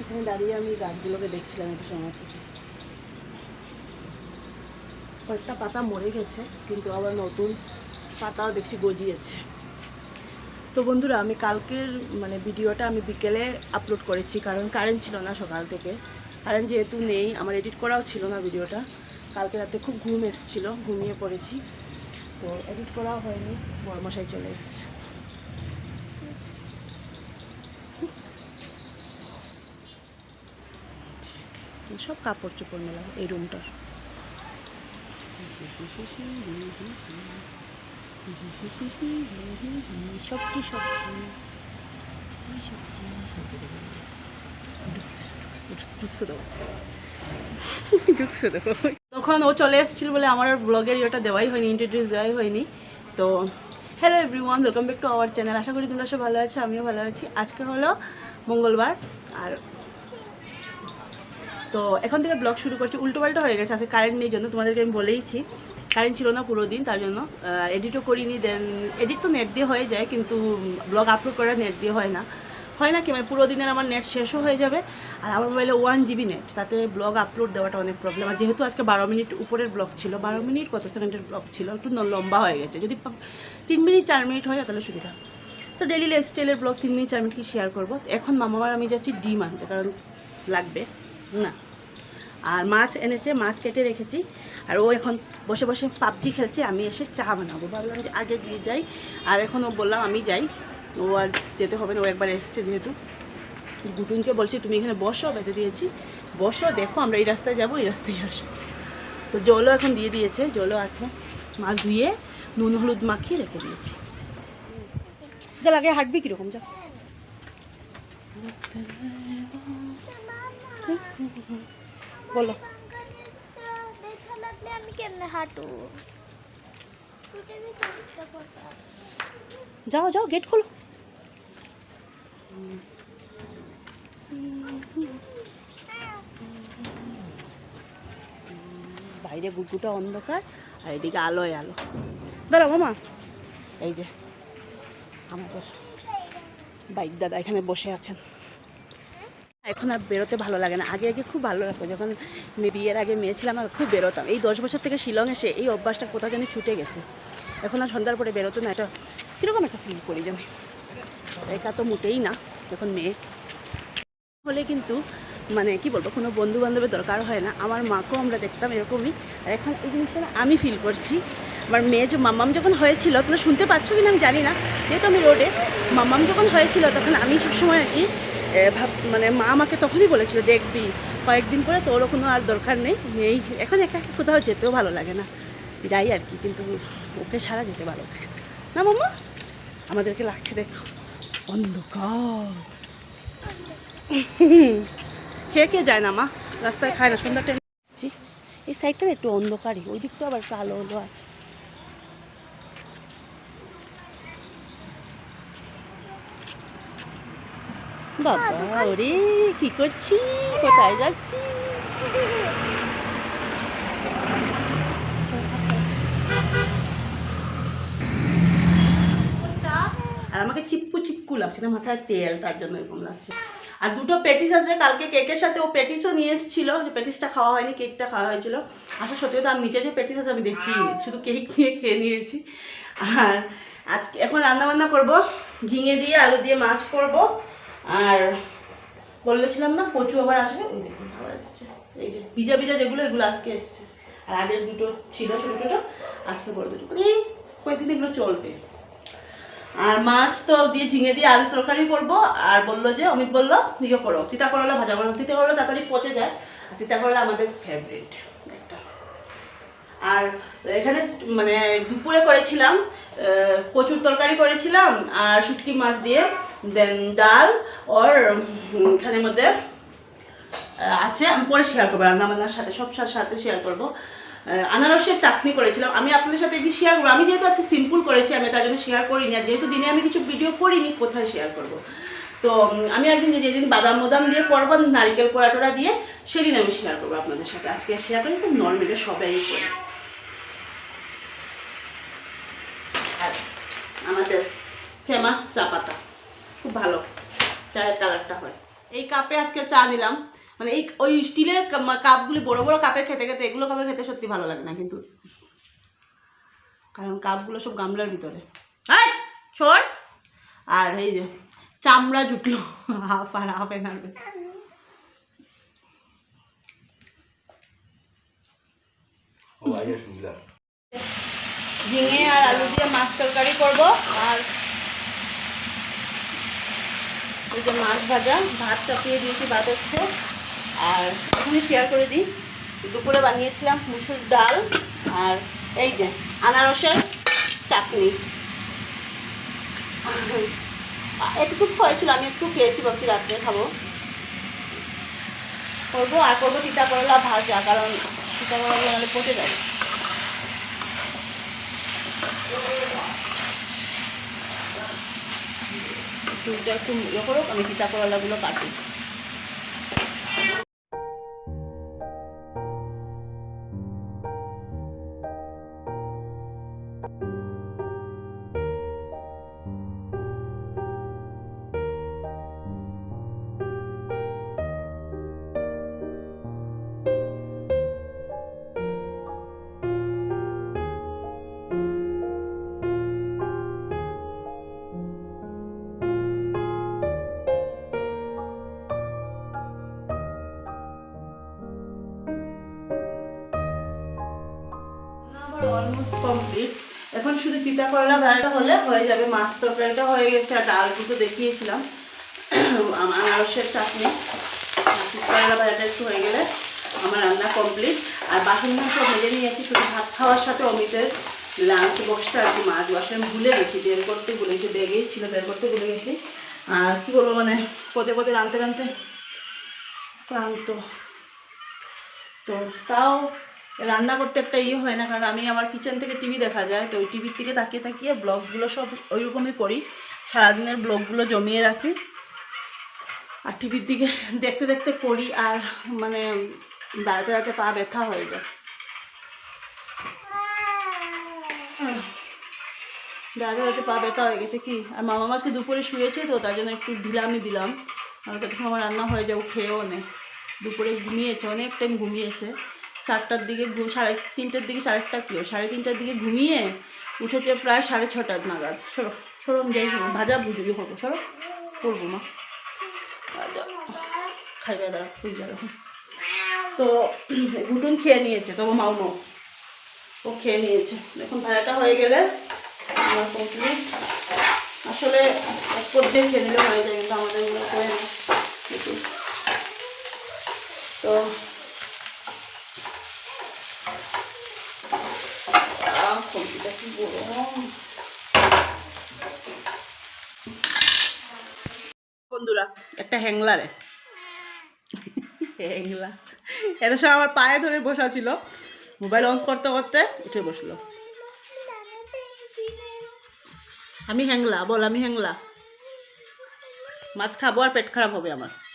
এখানে দাঁড়িয়ে আমি গাছগুলোকে দেখছিলাম একটু সময় থেকে কয়েকটা পাতা মরে গেছে, কিন্তু আবার নতুন পাতাও দেখছি গজিয়েছে। তো বন্ধুরা, আমি কালকের মানে ভিডিওটা আমি বিকেলে আপলোড করেছি, কারণ কারেন্ট ছিল না সকাল থেকে। কারেন্ট যেহেতু নেই, আমার এডিট করাও ছিল না ভিডিওটা। কালকে রাতে খুব ঘুম এসেছিল, ঘুমিয়ে পড়েছি। তো এডিট করাও হয়নি, বড়মশাই চলে এসছে। সব কাপড় চোপড় মেলাম এই রুমটার। সবজি। তখন ও চলে এসেছিল বলে আমার ব্লগের ইয়েটা দেওয়াই হয়নি ইন্ট্রোডিউস দেওয়াই হয়নি। তো hello everyone welcome back to our channel আশা করি তোমরা সব ভালো আছো, আমিও ভালো আছি। আজকে হলো মঙ্গলবার, আর তো এখন থেকে ব্লগ শুরু করছি। উল্টোপাল্টা হয়ে গেছে, আজকে কারেন্ট নেই জন্য তোমাদেরকে আমি বলেইছি। কারেন্ট ছিল না পুরো দিন, তার জন্য এডিটও করিনি দেন এডিট তো নেট দিয়ে হয়ে যায়, কিন্তু ব্লগ আপলোড করা নেট দিয়ে হয় না। হয় না কি মানে পুরো দিনের আমার নেট শেষও হয়ে যাবে, আর আমার মোবাইলে ওয়ান জিবি নেট তাতে ব্লগ আপলোড দেওয়াটা অনেক প্রবলেম আর যেহেতু আজকে বারো মিনিট উপরের ব্লগ ছিল, বারো মিনিট কত সেকেন্ডের ব্লগ ছিল, একটু লম্বা হয়ে গেছে। যদি তিন মিনিট, চার মিনিট হয়, তাহলে সুবিধা। তো ডেলি লাইফস্টাইলের ব্লগ তিন মিনিট চার মিনিট কি শেয়ার করব? এখন মামাবার আমি যাচ্ছি ডিম আনতে, কারণ লাগবে। না। আর মাছ এনেছে, মাছ কেটে রেখেছি। আর ও এখন বসে বসে পাবজি খেলছে, আমি এসে চা বানাবো। ভাবলাম যে আগে দিয়ে যাই। আর এখন ও বললাম, আমি যাই। ও আর যেতে হবে না, ও একবার এসছে যেহেতু। গুটুনকে বলছি, তুমি এখানে বসো, বেঁধে দিয়েছি। বসো, দেখো, আমরা এই রাস্তায় যাব, এই রাস্তায় আসব। তো জলও এখন দিয়ে দিয়েছে, জলও আছে। মাছ ধুয়ে নুন, হলুদ মাখিয়ে রেখে দিয়েছি। যা লাগে হাঁটবি কীরকম, যা। বলো। হাঁটু। যাও যাও গেট খোলো। বাইরে গুটগুটা অন্ধকার, আর এদিকে আলোয় আলো। দাঁড়া মামা। এই যে, আমাদের বাইক দাদা এখানে বসে আছেন। এখন আর বেরোতে ভালো লাগে না। আগে আগে খুব ভালো লাগতো। যখন বিয়ের আগে মেয়ে ছিলাম, আর খুব বেরোতাম। এই দশ বছর থেকে শিলং এসে এই অভ্যাসটা কোথাও জানি ছুটে গেছে। এখন আর সন্ধ্যার পরে বেরোতো না এটা কীরকম একটা ফিল করি জানি। একা তো মোটেই না, যখন মেয়ে। হলে কিন্তু মানে কি বলব, কোনো বন্ধু বান্ধবের দরকার হয় না। আমার মাকেও আমরা দেখতাম এরকমই। আর এখন এই জিনিসটা আমি ফিল করছি। আমার মেয়ে যে মাম্মাম যখন হয়েছিল, তোমরা শুনতে পাচ্ছ কিনা আমি জানি না। যেহেতু আমি রোডে মাম্মাম যখন হয়েছিল, তখন আমি সবসময় আর কি ভাব মানে মা আমাকে তখনই বলেছিল, দেখবি, কয়েকদিন পরে তোরও কোনো আর দরকার নেই নেই। এখন একা একা কোথাও যেতেও ভালো লাগে না। যাই আর কি, কিন্তু ওকে সারা যেতে ভালো লাগে না। মাম্মা, আমাদেরকে লাগছে দেখো, অন্ধকার। কে কে যায় না মা? রাস্তায় খায় না সন্ধ্যা টাইম এই সাইডটা একটু অন্ধকারই, ওই দিকটা আবার একটু আলো আলো আছে। বাবা, ওরে, কি করছি? কোথায় যাচ্ছি? আর আমাকে চিপকু চিপকু লাগছে, না, মাথায় তেল, তার জন্য এরকম লাগছে। আর দুটো প্যাটিস আছে, কালকে কেকের সাথে ও প্যাটিসও নিয়ে এসেছিল, যে প্যাটিসটা খাওয়া হয়নি, কেকটা খাওয়া হয়েছিল। আসলে সত্যি তো আমি নিচে যে প্যাটিস আছে আমি দেখি শুধু কেক নিয়ে খেয়ে নিয়েছি। আর আজকে এখন রান্না বান্না করব, ঝিঙে দিয়ে, আলু দিয়ে মাছ করব। আর বলেছিলাম না, কচু আবার আসবে, ওই দেখুন, আবার এসছে। এই যে ভিজা ভিজা যেগুলো, এগুলো আজকে এসছে। আর আগের দুটো ছিল, ছোটো ছোটো, আজকে বড় দুটো। মানে এই কয়েকদিন এগুলো চলবে। আর মাছ তো দিয়ে ঝিঙে দিয়ে আলু তরকারি করব, আর বলল যে, অমিত বলল ইয়ে করো, তিতা করলা, ভাজা করো তিতা করলা তাড়াতাড়ি পচে যায়, আর তিতা করলা আমাদের ফেভারিট আর এখানে মানে দুপুরে করেছিলাম কচুর তরকারি করেছিলাম আর শুটকি মাছ দিয়ে দেন ডাল ওর এখানের মধ্যে আছে, আমি পরে শেয়ার করব রান্না বান্নার সাথে, সব সাথে শেয়ার করব। আনারসের চাটনি করেছিলাম, আমি আপনাদের সাথে কি শেয়ার করব। আমি যেহেতু আজকে সিম্পল করেছি, আমি তার জন্য শেয়ার করিনি, আর যেহেতু দিনে আমি কিছু ভিডিও করিনি, কোথায় শেয়ার করব? তো আমি একদিন যেদিন বাদাম মোদাম দিয়ে করব, নারিকেল কোড়া টোড়া দিয়ে, সেদিন আমি শেয়ার করব আপনাদের সাথে। আজকে শেয়ার করি তো নর্মালি সবাই করে। আমাদের ফেমাস চা পাতা, খুব ভালো। চায়ের কালারটা হয়। এই কাপে আজকে চা নিলাম মানে এই ওই স্টিলের কাপগুলি বড় বড় কাপে খেতে খেতে, এগুলো কাপে খেতে সত্যি ভালো লাগে না, কিন্তু কারণ কাপগুলো সব গামলার ভিতরে। আর এই যে চামড়া জুটলো হাফ আর হাফ শুনলাম। ঝিঙে আর আলু দিয়ে মাছ তরকারি করব আর এই যে মাছ ভাজা ভাত চাপিয়ে দিয়েছি ভাত হচ্ছে আর এখানে শেয়ার করে দিই। দুপুরে বানিয়েছিলাম মুসুর ডাল আর এই যে আনারসের চাটনি। একটু হয়েছিল আমি একটু খেয়েছি, ভাবছি রাত্রে খাব। করব আর করব তিতা করলা ভাজা, কারণ তিতা করলা নাহলে পচে যায় একটু ইয়ে করুক, আমি তিতা করলাগুলো কাটি। শুধু তিতা করলা ভাড়াটা হলে হয়ে যাবে। মাছ তরকারিটা হয়ে গেছে, আর ডাল দুটো দেখিয়েছিলাম। আমার আনারসের চাটনি। করলা ভাড়াটা একটু হয়ে গেলে আমার রান্না কমপ্লিট আর বাসনগুলো সব ভেজে নিয়েছি, শুধু ভাত খাওয়ার সাথে অমিতের লাঞ্চ বক্সটা আর কি মাছ বসে। ভুলে গেছি, বের করতে ভুলে গেছি, ব্যাগেই ছিল, বের করতে ভুলে গেছি। আর কী বলব মানে পদে পদে রানতে রানতে ক্লান্ত। তো তাও রান্না করতে একটা ইয়ে হয় না, কারণ আমি আমার কিচেন থেকে টিভি দেখা যায়, তো ওই টিভির দিকে তাকিয়ে তাকিয়ে ব্লগগুলো সব ওইরকমই করি। সারাদিনের ব্লগগুলো জমিয়ে রাখি। আর টিভির দিকে দেখতে দেখতে করি আর মানে দাঁড়াতে দাঁড়াতে পা ব্যথা হয়ে যায়। দাঁড়াতে দাঁড়াতে পা ব্যথা হয়ে গেছে কি? আর মামা মাছকে দুপুরে শুয়েছে তো, তার জন্য একটু ঢিলামি দিলাম। আর ততক্ষণ আমার রান্না হয়ে যায়, ও খেয়েও নেই দুপুরে ঘুমিয়েছে, অনেক টাইম ঘুমিয়েছে। চারটার দিকে সাড়ে তিনটের দিকে চারটা কি সাড়ে তিনটার দিকে ঘুমিয়ে উঠেছে প্রায় সাড়ে ছটার নাগাদ। সরো সরম যাই ভাজা বুঝি করব সরো। করব, মা। ভাজা। খাইবে দাঁড়া তুই যাবে তো ঘুটুন খেয়ে নিয়েছে, তবু মাও ও খেয়ে নিয়েছে। এখন ভাজাটা হয়ে গেলে আমার কমপ্লিট আসলে এক পর্যায়ে খেয়ে নিলে হয়ে যায়, কিন্তু আমাদের এগুলো করে না দেখি। তো আহ, কম্পিউটার কি গরম বন্ধুরা একটা হ্যাংলারে। হ্যাংলা। এটা সব আমার পায়ে ধরে বসা ছিল। মোবাইল অন করতে করতে উঠে বসল। আমি হ্যাংলা, বল আমি হ্যাংলা। মাছ খাব আর পেট খারাপ হবে আমার।